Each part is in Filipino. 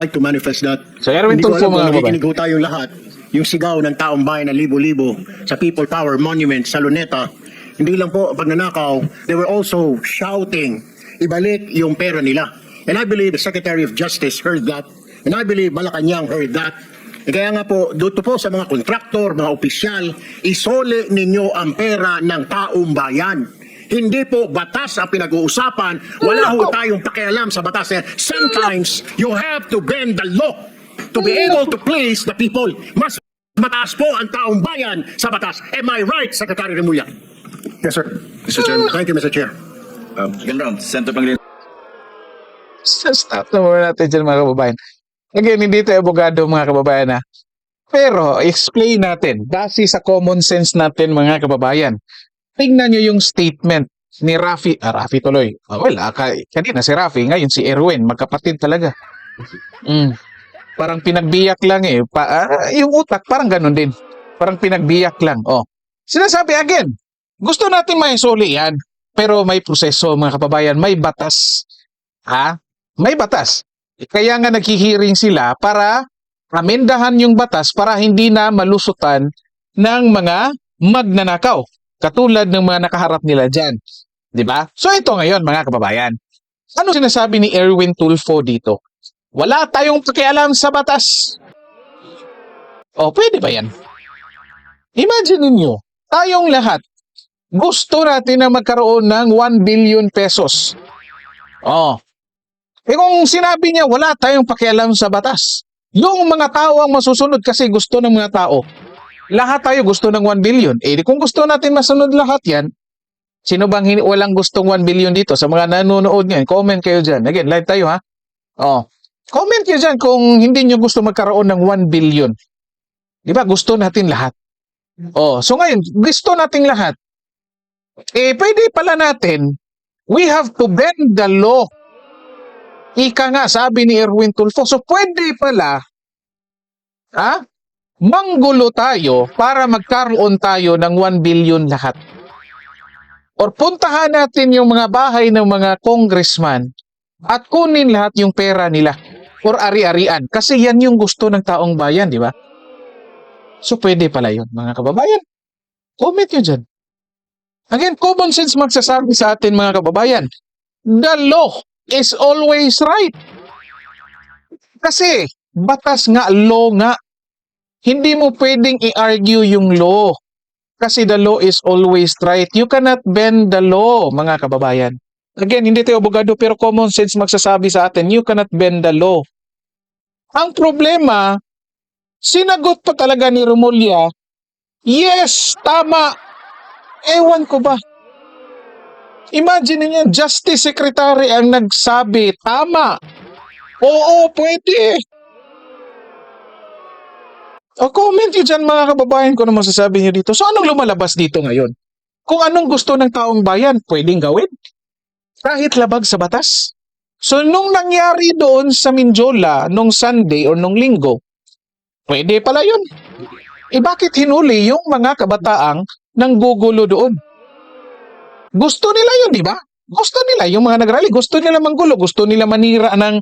like to manifest that. So, Erwin Hindi ko Tulfo, alam kung mga kababayan. nakikinig ho tayong lahat. Yung sigaw ng taong bayan na libo-libo sa People Power Monument sa Luneta, hindi lang po pagnanakaw, they were also shouting, ibalik yung pera nila. And I believe the Secretary of Justice heard that. And I believe Malacanang heard that. E kaya nga po, dito po sa mga kontraktor, mga opisyal, isole ninyo ang pera ng taong bayan. Hindi po batas ang pinag-uusapan. Wala ho tayong pakialam sa batas. yan. Sometimes, you have to bend the law to be able to please the people. Mas mataas po ang taong bayan sa batas. Am I right, Secretary Remulla? Yes, sir. Mr. Chairman. Thank you, Mr. Chair. Um, Ganda Senator Pangilinan. Stop na muna natin dyan mga kababayan. Again, hindi tayo abogado mga kababayan ha. Pero, explain natin, base sa common sense natin mga kababayan. Tingnan nyo yung statement ni Rafi, ah, Rafi tuloy. Ah, well, ah, ka- kanina si Rafi, ngayon si Erwin, magkapatid talaga. Mm. Parang pinagbiyak lang eh. Pa, ah, yung utak, parang ganun din. Parang pinagbiyak lang. Oh. Sinasabi again, gusto natin maisuli yan. Pero may proseso mga kababayan, may batas. Ha? May batas. Kaya nga naghihiring sila para amendahan yung batas para hindi na malusutan ng mga magnanakaw. Katulad ng mga nakaharap nila dyan. Di ba? So ito ngayon mga kababayan. Ano sinasabi ni Erwin Tulfo dito? Wala tayong pakialam sa batas. O, pwede ba yan? Imagine ninyo, tayong lahat, gusto natin na magkaroon ng 1 billion pesos. Oh, eh kung sinabi niya wala tayong pakialam sa batas, yung mga tao ang masusunod kasi gusto ng mga tao. Lahat tayo gusto ng 1 billion. Eh kung gusto natin masunod lahat yan, sino bang hin- walang gustong 1 billion dito? Sa mga nanonood ngayon, comment kayo dyan. Again, live tayo ha. Oh, comment kayo dyan kung hindi nyo gusto magkaroon ng 1 billion. Di ba? Gusto natin lahat. Oh, so ngayon, gusto nating lahat. Eh, pwede pala natin, we have to bend the law Ika nga, sabi ni Erwin Tulfo. So, pwede pala, ha? Manggulo tayo para magkaroon tayo ng 1 billion lahat. Or puntahan natin yung mga bahay ng mga congressman at kunin lahat yung pera nila or ari-arian. Kasi yan yung gusto ng taong bayan, di ba? So, pwede pala yun, mga kababayan. Comment nyo dyan. Again, common sense magsasabi sa atin, mga kababayan. The law is always right. Kasi, batas nga, law nga. Hindi mo pwedeng i-argue yung law. Kasi the law is always right. You cannot bend the law, mga kababayan. Again, hindi tayo abogado pero common sense magsasabi sa atin, you cannot bend the law. Ang problema, sinagot pa talaga ni Romulia, yes, tama. Ewan ko ba? Imagine niyo, Justice Secretary ang nagsabi, tama. Oo, pwede. O comment nyo dyan mga kababayan ko na masasabi nyo dito. So anong lumalabas dito ngayon? Kung anong gusto ng taong bayan, pwedeng gawin. Kahit labag sa batas. So nung nangyari doon sa Minjola, nung Sunday or nung Linggo, pwede pala yun. Eh bakit hinuli yung mga kabataang nanggugulo doon? Gusto nila yun, di ba? Gusto nila, yung mga nagrally, gusto nila manggulo, gusto nila manira ng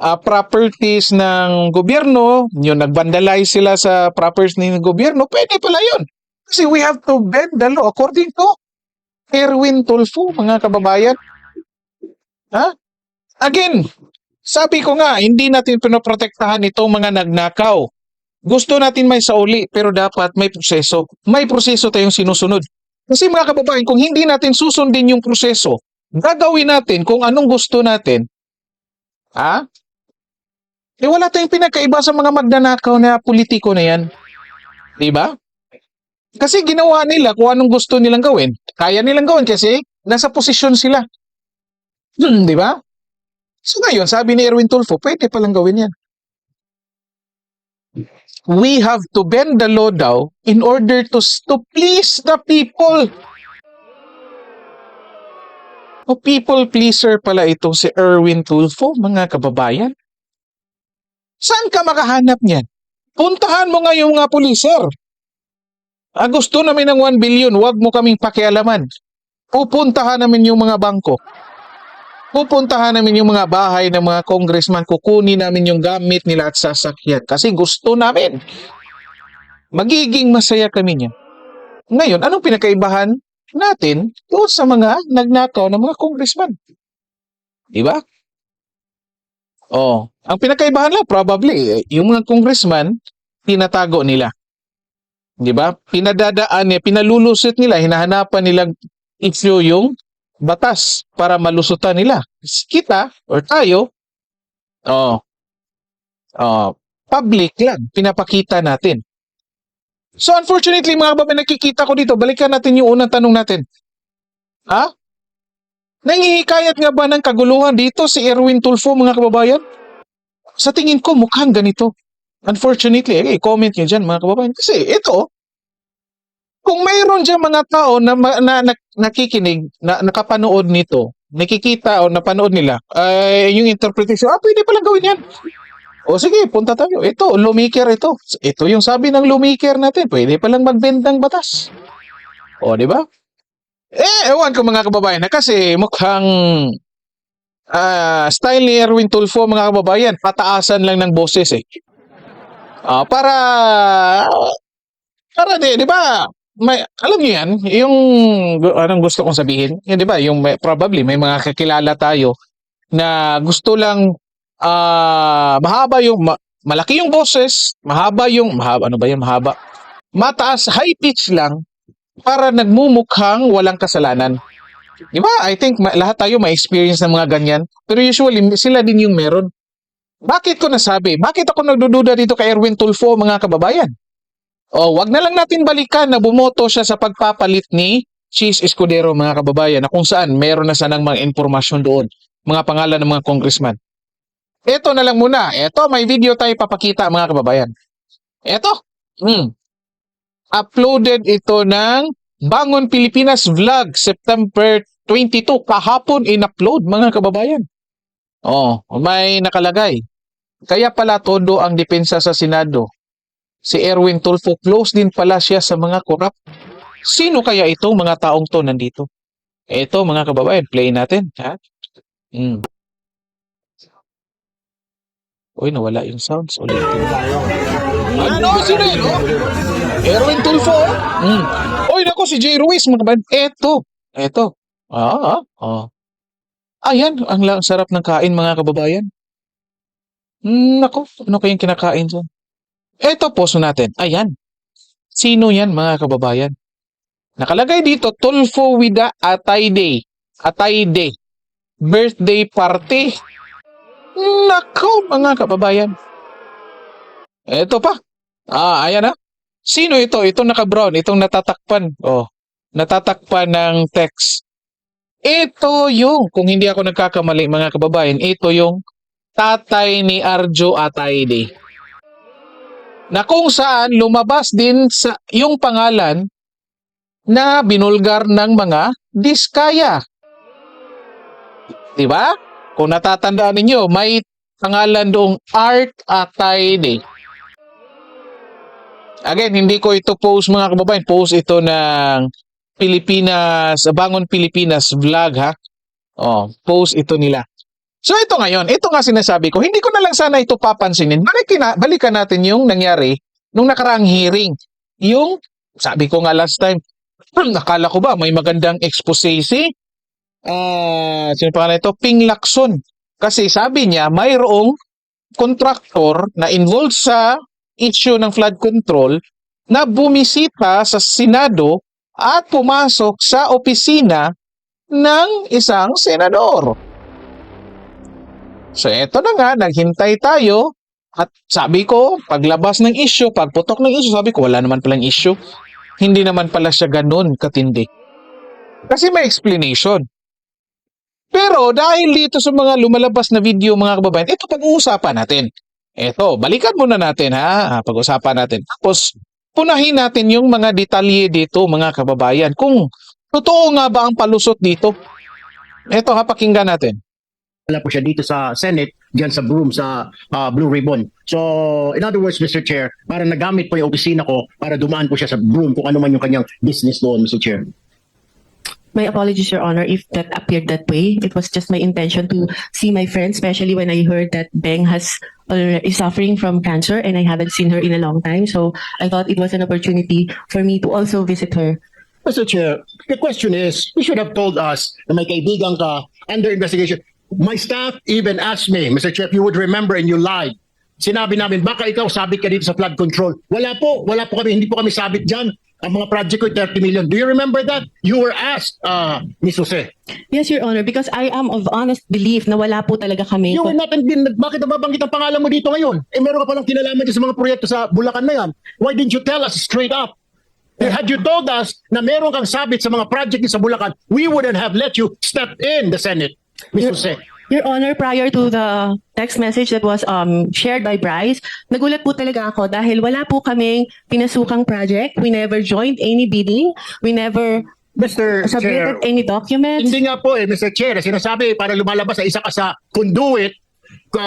ah, properties ng gobyerno, yung nag-vandalize sila sa properties ng gobyerno, pwede pala yun. Kasi we have to bend the law according to Erwin Tulfo, mga kababayan. Ha? Again, sabi ko nga, hindi natin pinoprotektahan itong mga nagnakaw. Gusto natin may sauli, pero dapat may proseso. May proseso tayong sinusunod. Kasi mga kababayan, kung hindi natin susundin yung proseso, gagawin natin kung anong gusto natin, ha? Eh wala tayong pinagkaiba sa mga magnanakaw na politiko na yan. Di ba? Kasi ginawa nila kung anong gusto nilang gawin. Kaya nilang gawin kasi nasa posisyon sila. Hmm, di ba? So ngayon, sabi ni Erwin Tulfo, pwede palang gawin yan. We have to bend the law daw in order to, to please the people. O people pleaser pala itong si Erwin Tulfo, mga kababayan. Saan ka makahanap niyan? Puntahan mo nga yung mga puliser. Ah, gusto namin ng 1 billion, wag mo kaming pakialaman. Pupuntahan namin yung mga bangko. pupuntahan namin yung mga bahay ng mga congressman, kukunin namin yung gamit nila at sasakyan kasi gusto namin. Magiging masaya kami niyan. Ngayon, anong pinakaibahan natin doon sa mga nagnakaw ng mga congressman? Di ba? Oh, ang pinakaibahan lang probably eh, yung mga congressman tinatago nila. Di ba? Pinadadaan niya, pinalulusit nila, hinahanapan nilang issue yung batas para malusutan nila. Kita or tayo, oh, oh, public lang, pinapakita natin. So unfortunately mga kababayan, nakikita ko dito, balikan natin yung unang tanong natin. Ha? Nangihikayat nga ba ng kaguluhan dito si Erwin Tulfo mga kababayan? Sa tingin ko mukhang ganito. Unfortunately, eh, comment nyo dyan mga kababayan. Kasi ito, kung mayroon dyan mga tao na, na, na nakikinig, na, nakapanood nito, nakikita o napanood nila, ay yung interpretation, ah, pwede palang gawin yan. O sige, punta tayo. Ito, lumiker ito. Ito yung sabi ng lumiker natin. Pwede palang magbentang batas. O, di ba? Eh, ewan ko mga kababayan na kasi mukhang ah, style ni Erwin Tulfo mga kababayan, pataasan lang ng boses eh. Ah, para para di, di ba? May alam niyo yan, yung anong gusto kong sabihin, yun, di ba? Yung may, probably may mga kakilala tayo na gusto lang ah mahaba yung ma- malaki yung boses, mahaba yung mahaba ano ba yun, mahaba. Mataas, high pitch lang para nagmumukhang walang kasalanan. Di ba? I think lahat tayo may experience ng mga ganyan. Pero usually, sila din yung meron. Bakit ko nasabi? Bakit ako nagdududa dito kay Erwin Tulfo, mga kababayan? O, wag na lang natin balikan na bumoto siya sa pagpapalit ni Cheese Escudero, mga kababayan, na kung saan meron na sanang mga impormasyon doon, mga pangalan ng mga congressman. Ito na lang muna. Ito, may video tayo papakita, mga kababayan. Ito. Hmm uploaded ito ng Bangon Pilipinas Vlog September 22 kahapon in-upload mga kababayan. Oh, may nakalagay. Kaya pala todo ang depensa sa Senado. Si Erwin Tulfo close din pala siya sa mga korap. Sino kaya itong mga taong to nandito? Ito mga kababayan, play natin, ha? Mm. Uy, nawala yung sounds. Ulitin. Ano? Sino yun? Oh? Erwin Tulfo. Mm. Oy, nako si Jay Ruiz, mga kabayan. Eto. Eto. Ah, ah, ah. Ayan, ang sarap ng kain, mga kababayan. Mm, nako, ano kayang kinakain dyan? Eto, poso natin. Ayan. Sino yan, mga kababayan? Nakalagay dito, Tulfo the Atay Day. Atay Day. Birthday party. Nako, mga kababayan. Eto pa. Ah, ayan na. Sino ito? Itong naka-brown, itong natatakpan. Oh, natatakpan ng text. Ito yung, kung hindi ako nagkakamali mga kababayan, ito yung tatay ni Arjo Atayde. Na kung saan lumabas din sa yung pangalan na binulgar ng mga diskaya. Di ba? Kung natatandaan ninyo, may pangalan doong Art Atayde. Again, hindi ko ito post mga kababayan. Post ito ng Pilipinas, Bangon Pilipinas vlog ha. Oh, post ito nila. So ito ngayon, ito nga sinasabi ko, hindi ko na lang sana ito papansinin. Balikin na, balikan natin yung nangyari nung nakaraang hearing. Yung, sabi ko nga last time, nakala ko ba may magandang expose si ah, sino pa ito? Ping Lacson. Kasi sabi niya, mayroong kontraktor na involved sa issue ng flood control na bumisita sa Senado at pumasok sa opisina ng isang senador. So eto na nga, naghintay tayo at sabi ko, paglabas ng issue, pagputok ng issue, sabi ko, wala naman palang issue. Hindi naman pala siya ganun katindi. Kasi may explanation. Pero dahil dito sa mga lumalabas na video mga kababayan, ito pag-uusapan natin. Eto, balikan muna natin ha, pag-usapan natin. Tapos, punahin natin yung mga detalye dito mga kababayan. Kung totoo nga ba ang palusot dito. Eto ha, pakinggan natin. Wala po siya dito sa Senate, diyan sa broom, sa ah, Blue Ribbon. So, in other words, Mr. Chair, para nagamit po yung opisina ko para dumaan po siya sa broom kung ano man yung kanyang business doon, Mr. Chair. My apologies, Your Honor, if that appeared that way. It was just my intention to see my friend, especially when I heard that Beng has is suffering from cancer and I haven't seen her in a long time. So I thought it was an opportunity for me to also visit her. Mr. Chair, the question is, you should have told us na may kaibigan ka under investigation. My staff even asked me, Mr. Chair, if you would remember and you lied. Sinabi namin, baka ikaw sabit ka dito sa flood control. Wala po, wala po kami, hindi po kami sabit dyan. Ang mga project ko, 30 million. Do you remember that? You were asked, uh, Ms. Jose. Yes, Your Honor, because I am of honest belief na wala po talaga kami. You were not, din, bakit nababanggit ang pangalan mo dito ngayon? Eh meron ka palang kinalaman dyan sa mga proyekto sa Bulacan na yan. Why didn't you tell us straight up? Eh, Had you told us na meron kang sabit sa mga project sa Bulacan, we wouldn't have let you step in the Senate, Ms. Jose. Your Honor, prior to the text message that was um, shared by Bryce, nagulat po talaga ako dahil wala po kaming pinasukang project. We never joined any bidding. We never Mr. Chair, submitted any documents. hindi nga po eh, Mr. Chair, sinasabi para lumalabas na isa ka sa conduit,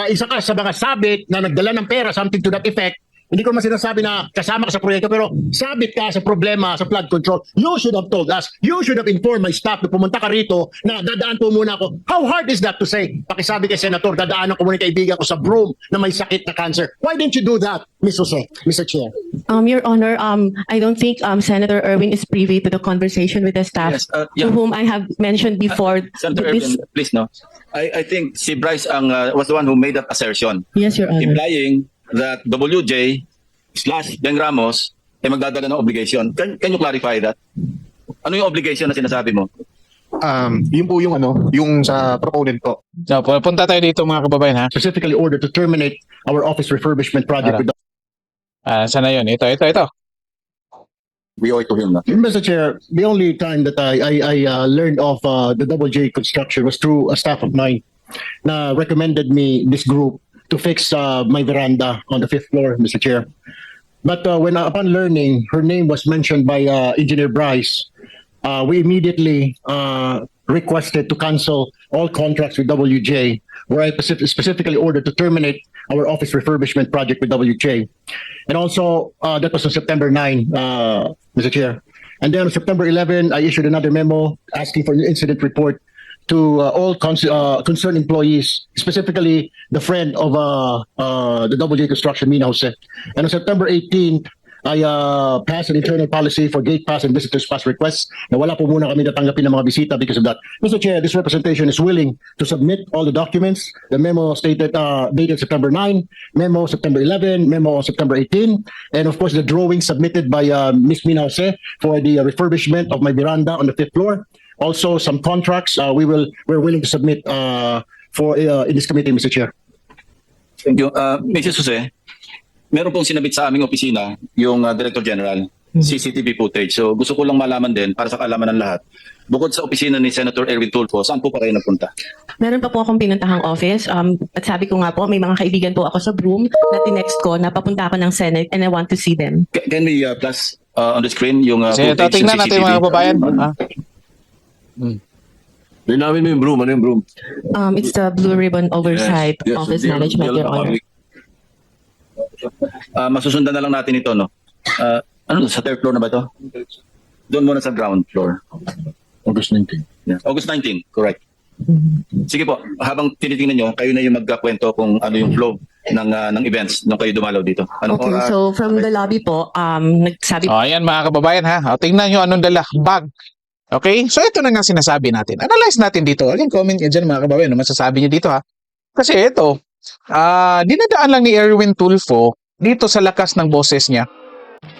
isa ka sa mga sabit na nagdala ng pera, something to that effect, hindi ko man sinasabi na kasama ka sa proyekto, pero sabit ka sa problema sa flood control. You should have told us. You should have informed my staff na pumunta ka rito na dadaan po muna ako. How hard is that to say? Pakisabi kay Senator, dadaanan ko muna yung kaibigan ko sa broom na may sakit na cancer. Why didn't you do that, Ms. Jose, Mr. Chair? Um, Your Honor, um, I don't think um, Senator Irwin is privy to the conversation with the staff Yes, uh, yeah. to whom I have mentioned before. Senator this- Erwin, please no. I, I think si Bryce ang uh, was the one who made that assertion, Yes, Your Honor. implying that WJ slash Ben Ramos ay magdadala ng obligation. Can, can you clarify that? Ano yung obligation na sinasabi mo? Um, yun po yung ano, yung sa proponent po. So, punta tayo dito mga kababayan ha. Specifically ordered to terminate our office refurbishment project with Ah, sana yun? Ito, ito, ito. We owe it to him na. Mr. Chair, the only time that I I, I uh, learned of uh, the Double J construction was through a staff of mine na recommended me this group to fix uh, my veranda on the fifth floor, Mr. Chair. But uh, when upon learning her name was mentioned by uh, Engineer Bryce, uh, we immediately uh, requested to cancel all contracts with WJ, where I specif- specifically ordered to terminate our office refurbishment project with WJ. And also, uh, that was on September 9, uh, Mr. Chair. And then on September 11, I issued another memo asking for an incident report to uh, all cons- uh, concerned employees, specifically the friend of uh, uh, the WJ Construction, Mina Jose. And on September 18, I uh, passed an internal policy for gate pass and visitors pass requests na wala po muna kami natanggapin ng mga bisita because of that. Mr. Chair, this representation is willing to submit all the documents. The memo stated uh, dated September 9, memo September 11, memo September 18, and of course the drawing submitted by uh, Ms. Mina Jose for the uh, refurbishment of my veranda on the fifth floor. Also, some contracts uh, we will we're willing to submit uh, for uh, in this committee, Mr. Chair. Thank you. Uh, Mrs. Jose, meron pong sinabit sa aming opisina yung uh, Director General, CCTV footage. So gusto ko lang malaman din para sa kaalaman ng lahat. Bukod sa opisina ni Senator Erwin Tulfo, saan po pa kayo nagpunta? Meron pa po akong pinuntahang office. Um, at sabi ko nga po, may mga kaibigan po ako sa Broom na tinext ko na papunta ako ng Senate and I want to see them. Ca- Can we uh, plus uh, on the screen yung uh, Kasi ito, footage ng tingnan natin CCTV? mga kababayan. Ah. Linawin mo yung broom. Ano yung broom? Um, it's the Blue Ribbon Oversight Yes, yes, Office hindi- Management, Your Honor. public. Uh, masusundan na lang natin ito, no? Uh, ano, sa third floor na ba ito? Doon muna sa ground floor. August 19. Yeah. August 19, correct. Sige po, habang tinitingnan nyo, kayo na yung magkakwento kung ano yung flow ng uh, ng events nung kayo dumalaw dito. Anong Okay, oras? so from the lobby po, um, nagsabi O, ayan mga kababayan ha. O, tingnan nyo anong dala. Bag. Okay? So, ito na nga sinasabi natin. Analyze natin dito. Again, comment nyo dyan mga kababayan. Ano masasabi nyo dito ha? Kasi ito, ah dinadaan lang ni Erwin Tulfo dito sa lakas ng boses niya.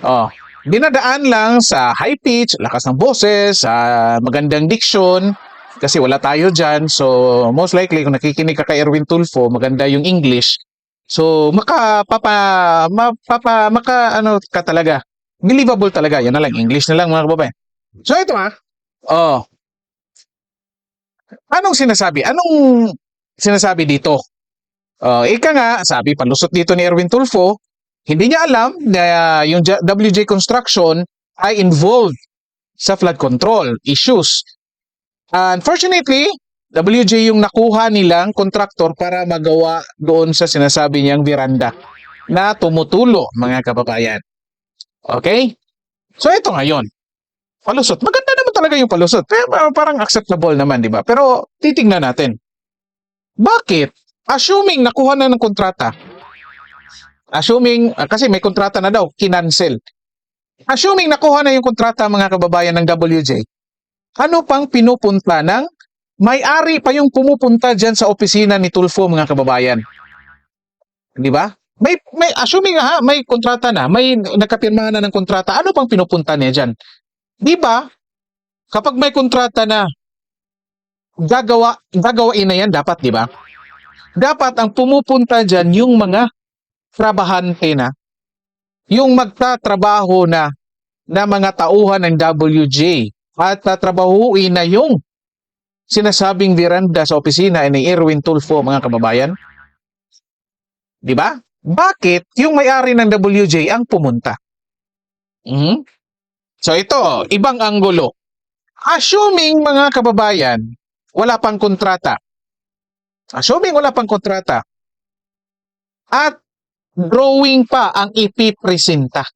Oh, dinadaan lang sa high pitch, lakas ng boses, sa magandang diction, kasi wala tayo dyan. So, most likely, kung nakikinig ka kay Erwin Tulfo, maganda yung English. So, maka, papa, mapapa, maka, ano ka talaga, believable talaga. Yan na lang, English na lang mga kababayan. So, ito ha. Oh. Anong sinasabi? Anong sinasabi dito? Oh, ika nga, sabi, palusot dito ni Erwin Tulfo, hindi niya alam na uh, yung WJ Construction ay involved sa flood control issues. Unfortunately, WJ yung nakuha nilang kontraktor para magawa doon sa sinasabi niyang veranda na tumutulo, mga kababayan. Okay? So ito ngayon. Palusot. Maganda talaga yung palusot. Pa- parang acceptable naman, di ba? Pero titingnan natin. Bakit? Assuming nakuha na ng kontrata. Assuming, ah, kasi may kontrata na daw, kinancel. Assuming nakuha na yung kontrata mga kababayan ng WJ, ano pang pinupunta ng may-ari pa yung pumupunta dyan sa opisina ni Tulfo mga kababayan? Di ba? May, may, assuming ha, may kontrata na, may nakapirmahan na ng kontrata, ano pang pinupunta niya dyan? Di ba? Kapag may kontrata na, gagawa, gagawain na yan dapat, di ba? Dapat ang pumupunta dyan yung mga trabahante na, yung magtatrabaho na, na mga tauhan ng WJ at tatrabahuin na yung sinasabing veranda sa opisina ni Erwin Tulfo, mga kababayan. Di ba? Bakit yung may-ari ng WJ ang pumunta? Mhm. So ito, ibang anggulo. Assuming mga kababayan, wala pang kontrata. Assuming wala pang kontrata. At drawing pa ang ipipresenta.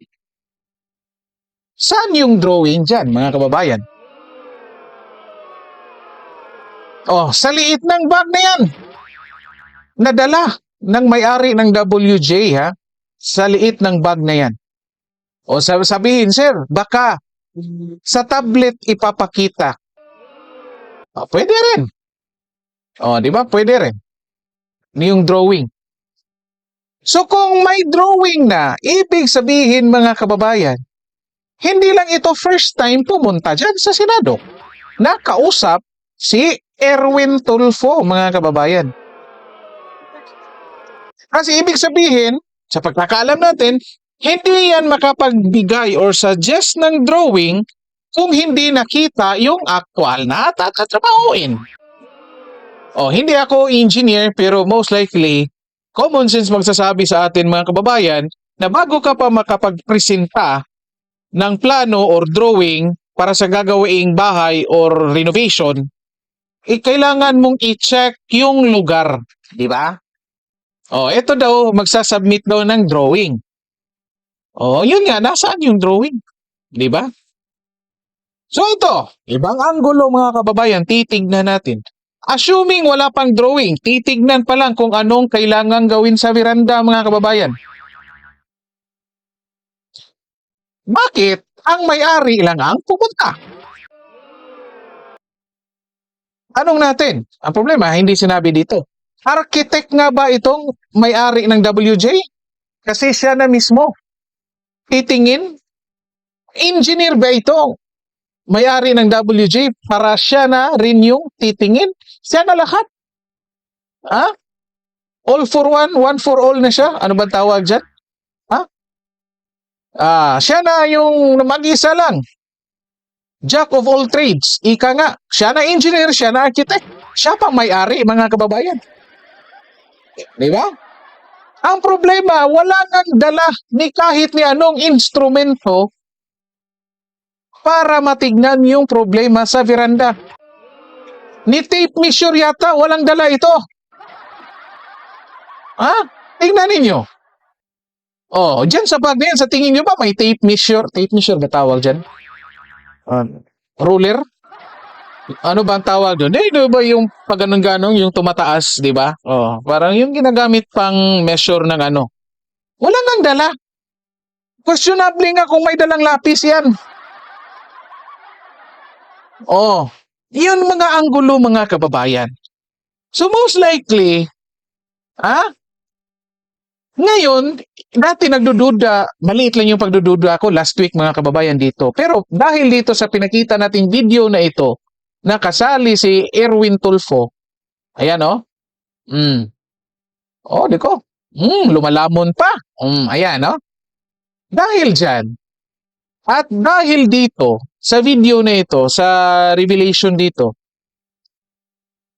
Saan yung drawing dyan, mga kababayan? Oh, sa liit ng bag na yan. Nadala ng may-ari ng WJ ha, sa liit ng bag na yan. O sab- sabihin, sir, baka sa tablet ipapakita. O, pwede rin. O, di ba? Pwede rin. Yung drawing. So kung may drawing na, ibig sabihin mga kababayan, hindi lang ito first time pumunta dyan sa Senado. Nakausap si Erwin Tulfo, mga kababayan. Kasi ibig sabihin, sa pagkakaalam natin, hindi yan makapagbigay or suggest ng drawing kung hindi nakita yung actual na tatatrabahuin. O, hindi ako engineer pero most likely, common sense magsasabi sa atin mga kababayan na bago ka pa makapagpresenta ng plano or drawing para sa gagawaing bahay or renovation, eh, kailangan mong i-check yung lugar. Di ba? Oh, ito daw, magsasubmit daw ng drawing. Oh, yun nga, nasaan yung drawing? Di ba? So ito, ibang anggulo mga kababayan, titignan natin. Assuming wala pang drawing, titignan pa lang kung anong kailangan gawin sa veranda mga kababayan. Bakit ang may-ari lang ang pupunta? Anong natin? Ang problema, hindi sinabi dito. Architect nga ba itong may-ari ng WJ? Kasi siya na mismo. Titingin? Engineer ba ito? May-ari ng WJ para siya na rin yung titingin? Siya na lahat. Ha? All for one, one for all na siya? Ano ba tawag dyan? Ha? Ah, siya na yung mag-isa lang. Jack of all trades. Ika nga, siya na engineer, siya na architect. Siya pa may-ari, mga kababayan. Di ba? Ang problema, wala nang dala ni kahit ni anong instrumento para matignan yung problema sa veranda. Ni tape measure yata, walang dala ito. Ha? Tingnan ninyo. Oh, dyan sa bag na yan, sa tingin nyo ba may tape measure? Tape measure ba tawag dyan? Ah, ruler? Ano ba ang tawag doon? Eh, di ba yung pag ganun-ganong, yung tumataas, di ba? Oh, parang yung ginagamit pang measure ng ano. Wala nang dala. Questionable nga kung may dalang lapis yan. Oh, yun mga anggulo mga kababayan. So most likely, ah, ngayon, dati nagdududa, maliit lang yung pagdududa ko last week mga kababayan dito. Pero dahil dito sa pinakita nating video na ito, nakasali si Erwin Tulfo. Ayan oh. Mm. Oh, di ko. Mm, lumalamon pa. Mm, ayan oh. Dahil dyan, at dahil dito, sa video na ito, sa revelation dito,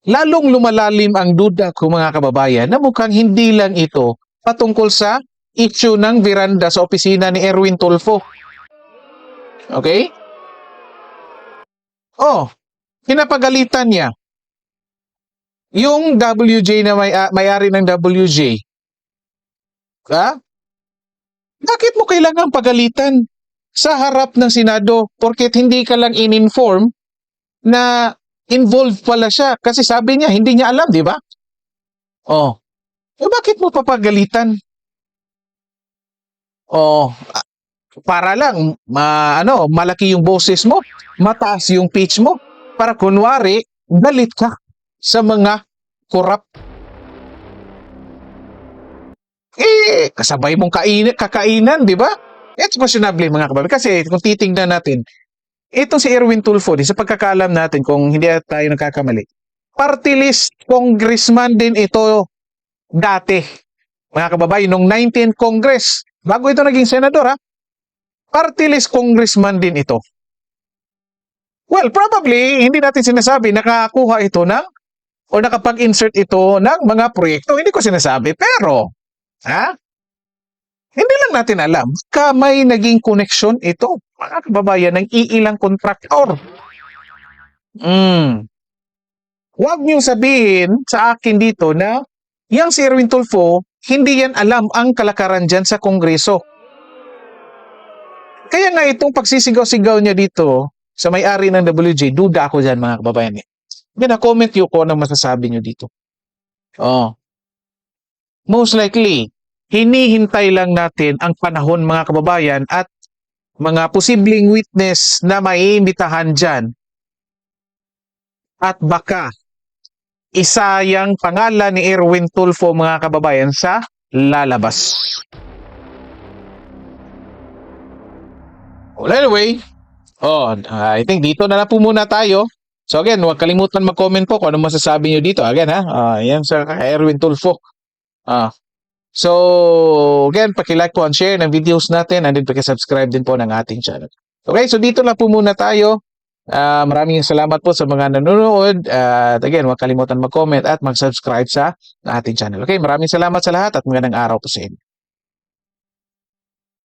lalong lumalalim ang duda ko mga kababayan na mukhang hindi lang ito patungkol sa issue ng veranda sa opisina ni Erwin Tulfo. Okay? Oh, pinapagalitan niya yung WJ na may, ah, may-ari ng WJ. Ha? Bakit mo kailangan pagalitan? sa harap ng Senado porket hindi ka lang in-inform na involved pala siya kasi sabi niya hindi niya alam, di ba? Oh. Eh, bakit mo papagalitan? Oh, ah, para lang ma, ano, malaki yung boses mo, mataas yung pitch mo para kunwari galit ka sa mga korap. Eh, kasabay mong kain, kakainan, di ba? It's questionable mga kababayan. Kasi kung titingnan natin, itong si Erwin Tulfo, di, sa pagkakalam natin, kung hindi tayo nagkakamali, party list congressman din ito dati. Mga kababayan, nung 19th Congress, bago ito naging senador ha, party list congressman din ito. Well, probably, hindi natin sinasabi nakakuha ito ng o nakapag-insert ito ng mga proyekto. Hindi ko sinasabi. Pero, ha? Hindi lang natin alam. Ka may naging connection ito, mga kababayan, ng iilang kontraktor. Mm. Huwag niyo sabihin sa akin dito na yang si Erwin Tulfo, hindi yan alam ang kalakaran dyan sa Kongreso. Kaya nga itong pagsisigaw-sigaw niya dito sa may-ari ng WJ, duda ako dyan mga kababayan. Yan na comment yung ko ng masasabi niyo dito. Oh. Most likely, hinihintay lang natin ang panahon mga kababayan at mga posibleng witness na maiimbitahan dyan. At baka isa yung pangalan ni Erwin Tulfo mga kababayan sa lalabas. Well, anyway, oh, I think dito na lang po muna tayo. So again, huwag kalimutan mag-comment po kung ano masasabi nyo dito. Again ha, ah, yan sa Erwin Tulfo. Ah, so again, paki-like po and share ng videos natin and then paki-subscribe din po ng ating channel. Okay, so dito lang po muna tayo. Ah, maraming salamat po sa mga nanonood. At again, huwag kalimutan mag-comment at mag-subscribe sa ating channel. Okay, maraming salamat sa lahat at magandang araw po sa inyo.